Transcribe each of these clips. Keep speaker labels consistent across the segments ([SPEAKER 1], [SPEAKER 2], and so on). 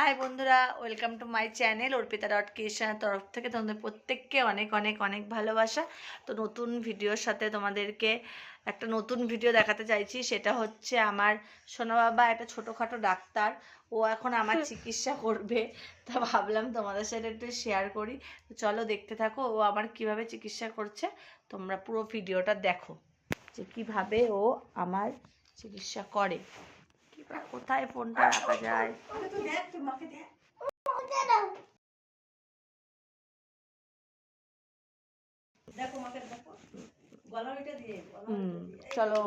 [SPEAKER 1] High বন্ধুরা welcome to my channel Arpita dot ক্রিয়েশনের তরফ থেকে তোমাদের প্রত্যেককে অনেক অনেক অনেক ভালোবাসা। তো নতুন ভিডিওর সাথে তোমাদেরকে একটা নতুন ভিডিও দেখাতে চাইছি সেটা হচ্ছে আমার সোনা বাবা একটা ছোটোখাটো ডাক্তার। ও এখন আমার চিকিৎসা করবে। তা ভাবলাম তোমাদের সাথে একটু শেয়ার করি। তো চলো দেখতে থাকো ও আমার কীভাবে চিকিৎসা করছে। তোমরা পুরো ভিডিওটা দেখো যে কীভাবে ও আমার চিকিৎসা করে। কোথায় ফোনটা রাখা যায়। চলো।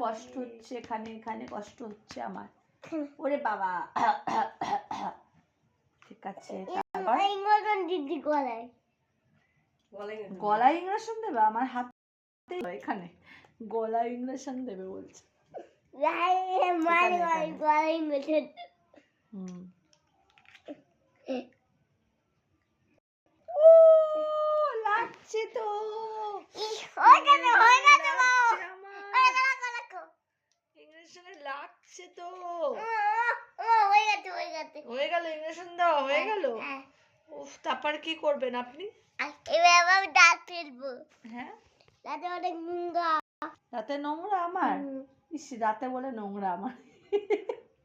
[SPEAKER 1] কষ্ট হচ্ছে এখানে এখানে কষ্ট হচ্ছে আমার। ওরে বাবা।
[SPEAKER 2] গলায়। না।
[SPEAKER 1] গলায় ইংরেশন দেবে? আমার হাতে এখানে। গলায় ইংরেশন দেবে বলছে। হুম। ও লাগছে তো। লাগছে তো হয়ে গেল ইংরেশন দেওয়া হয়ে গেল? উফ তারপর কি করবেন আপনি?
[SPEAKER 3] এবার দাঁত ফেলব।
[SPEAKER 1] হ্যাঁ?
[SPEAKER 3] দাঁতে অনেক নোংরা।
[SPEAKER 1] দাঁতে নোংরা আমার? ইস দাঁতে বলে নোংরা আমার।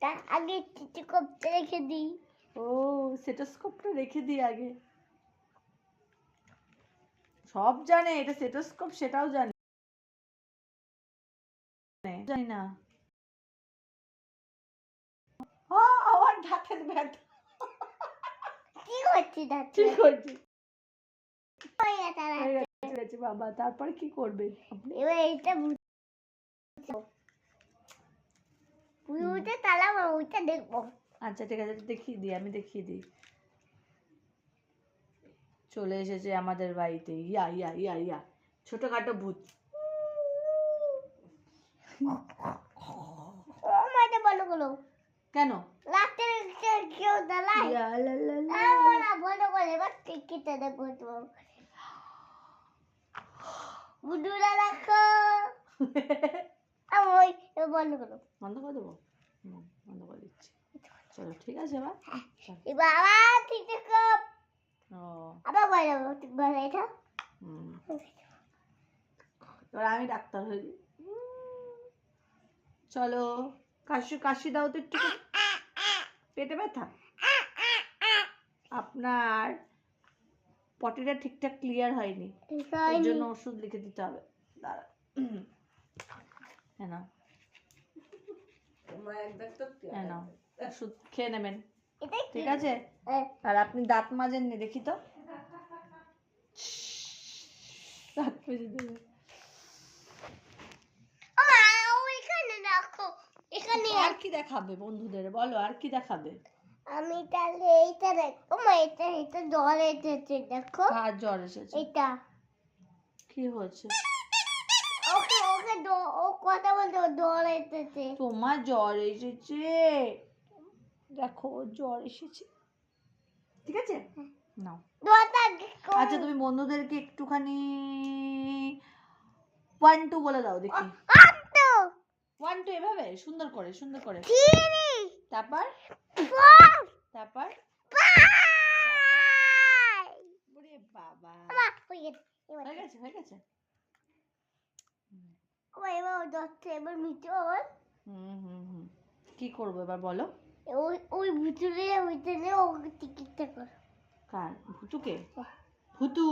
[SPEAKER 3] তা আগে রেখে দিই।
[SPEAKER 1] ও রেখে দিই আগে। সব জানে এটা সেটোস্কোপ সেটাও জানে। জানি না। আমার দাঁতের ব্যথা
[SPEAKER 3] কি করছি দাঁত
[SPEAKER 1] ঠিক হয়েছে
[SPEAKER 3] হয়ে গেছে আমার।
[SPEAKER 1] হয়ে গেছে, ঠিক আছে বাবা তারপর কি করবেন আপনি?
[SPEAKER 3] এবার এটা পুরোটা তালা ওইটা দেখব।
[SPEAKER 1] আচ্ছা ঠিক আছে দেখিয়ে দিই আমি দেখিয়ে দিই। চলে এসেছে আমাদের বাড়িতে। ইয়া ইয়া ইয়া ইয়া। ছোটখাটো ভূত। কেন?
[SPEAKER 3] রাতে কেউ দালাই বলো বলো এবার টিকিটটা দেখব তো বুডুরা রাখো আমি বন্ধ করো
[SPEAKER 1] বন্ধ করে দেবো বন্ধ করে দিচ্ছি চলো ঠিক আছে এবার।
[SPEAKER 3] এবার আবার ঠিক
[SPEAKER 1] ও
[SPEAKER 3] আবার বলো ঠিক বলো এটা
[SPEAKER 1] এবার আমি ডাক্তার হয়ে চলো কাশি কাশি দাও তো একটু পেটে ব্যথা আপনার পটিটা ঠিকঠাক ক্লিয়ার হয়নি। এর জন্য ওষুধ লিখে দিতে হবে। দাঁড়া। হ্যাঁ হ্যাঁ ওষুধ খেয়ে নেবেন। ঠিক আছে? আর আপনি দাঁত মাজেননি দেখি তো। দাঁত মেজে
[SPEAKER 3] এখানে
[SPEAKER 1] আর কি দেখাবে বন্ধুদের? বলো আর কি দেখাবে?
[SPEAKER 3] আমি তাহলে এইটা দেখ মা এটা এটা জল এসেছে দেখো।
[SPEAKER 1] কার জ্বর এসেছে?
[SPEAKER 3] এটা।
[SPEAKER 1] কি হয়েছে?
[SPEAKER 3] ওকে ওকে ও কথা বলতে জল এসেছে।
[SPEAKER 1] তোমার জ্বর এসেছে। দেখো জ্বর এসেছে। ঠিক আছে? নাও। আচ্ছা তুমি বন্ধুদেরকে একটুখানি ওয়ান টু বলে দাও দেখি। ওয়ান টু এভাবে সুন্দর করে সুন্দর করে। তারপর? তারপর? বাবা।
[SPEAKER 3] হয়ে গেছে
[SPEAKER 1] হয়ে গেছে? হয়ে গেছে
[SPEAKER 3] ও এবার দশটা এবার মিটে ওর।
[SPEAKER 1] হুম হুম হুম। কি করব এবার বলো?
[SPEAKER 3] ওই ওই ভিতরে ভিতরে ও টিকিটটা কর।
[SPEAKER 1] কার? ভুতুকে? ভুতু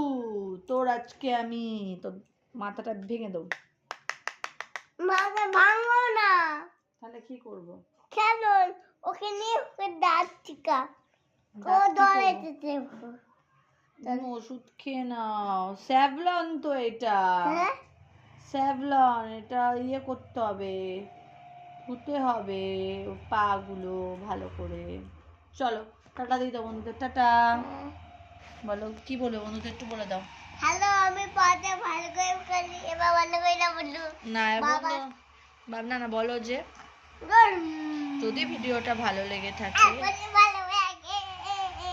[SPEAKER 1] তোর আজকে আমি তোর মাথাটা ভেঙে দেবো।
[SPEAKER 3] মাকে ভাঙো না।
[SPEAKER 1] তাহলে কি করব?
[SPEAKER 3] কেন? ওকে নিয়ে দাঁত টিকা। ও
[SPEAKER 1] ওষুধ খেয়ে নাও। স্যাভলন তো এটা।
[SPEAKER 3] হ্যাঁ?
[SPEAKER 1] স্যাভলন এটা ইয়ে করতে হবে। ধুতে হবে পা গুলো ভালো করে। চলো টাটা দিই দাও বন্ধুদের টাটা। বলো কি বলে বন্ধুদের একটু বলে দাও।
[SPEAKER 3] হ্যালো আমি পাটা ভালো করে করি এবার ভালো করে না বললু
[SPEAKER 1] না।
[SPEAKER 3] বাবা।
[SPEAKER 1] ভাবনা না বলো যে। যদি ভিডিওটা ভালো লেগে থাকে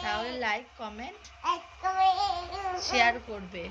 [SPEAKER 1] তাহলে লাইক কমেন্ট
[SPEAKER 3] শেয়ার করবে।